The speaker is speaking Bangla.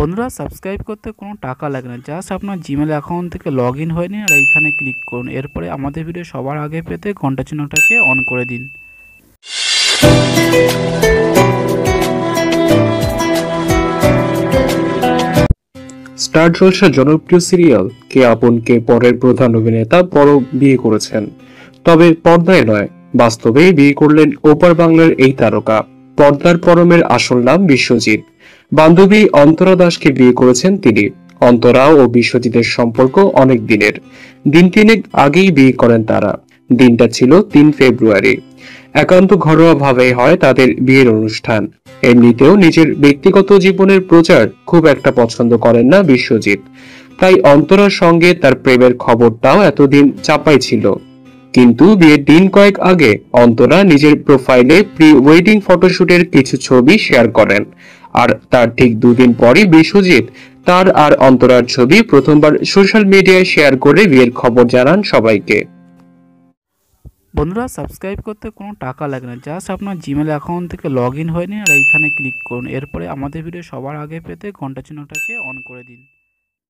বন্ধুরা সাবস্ক্রাইব করতে কোনো টাকা লাগে না। জাস্ট আপনার জিমেল অ্যাকাউন্ট থেকে লগ ইন হয়ে নিন আর এইখানে ক্লিক করুন। এরপরে আমাদের ভিডিও সবার আগে পেতে ঘণ্টা চিহ্নটাকে অন করে দিন। স্টার জলসার জনপ্রিয় সিরিয়াল কে আপন কে পরের প্রধান অভিনেতা পরব বিয়ে করেছেন। তবে পর্দায় নয়, বাস্তবেই বিয়ে করলেন ওপার বাংলার এই তারকা। পর্দার পরমের আসল নাম বিশ্বজিৎ। বান্ধবী অন্তরা দাসকে বিয়ে করেছেন তিনি। অন্তরা ও বিশ্বজিতের সম্পর্ক অনেক দিনের। দিন তিনেক আগেই বিয়ে করেন তারা। দিনটা ছিল তিন ফেব্রুয়ারি। একান্ত ঘরোয়া ভাবে হয় তাদের বিয়ের অনুষ্ঠান। এমনিতেও নিজের ব্যক্তিগত জীবনের প্রচার খুব একটা পছন্দ করেন না বিশ্বজিৎ। তাই অন্তরার সঙ্গে তার প্রেমের খবরটাও এতদিন চাপাই ছিল। কিন্তু বিয়ের দিন কয়েক আগে অন্তরা নিজের প্রোফাইলে প্রি ওয়েডিং ফটোশুটের কিছু ছবি শেয়ার করেন। আর তার ঠিক দুদিন পরই বিশ্বজিৎ তার আর অন্তরার ছবি প্রথমবার সোশ্যাল মিডিয়ায় শেয়ার করে বিয়ের খবর জানান সবাইকে। বন্ধুরা সাবস্ক্রাইব করতে কোনো টাকা লাগে না। জাস্ট আপনার জিমেল অ্যাকাউন্ট থেকে লগ ইন হয়ে নিন আর এইখানে ক্লিক করুন। এরপরে আমাদের ভিডিও সবার আগে পেতে ঘণ্টা চিহ্নটাকে অন করে দিন।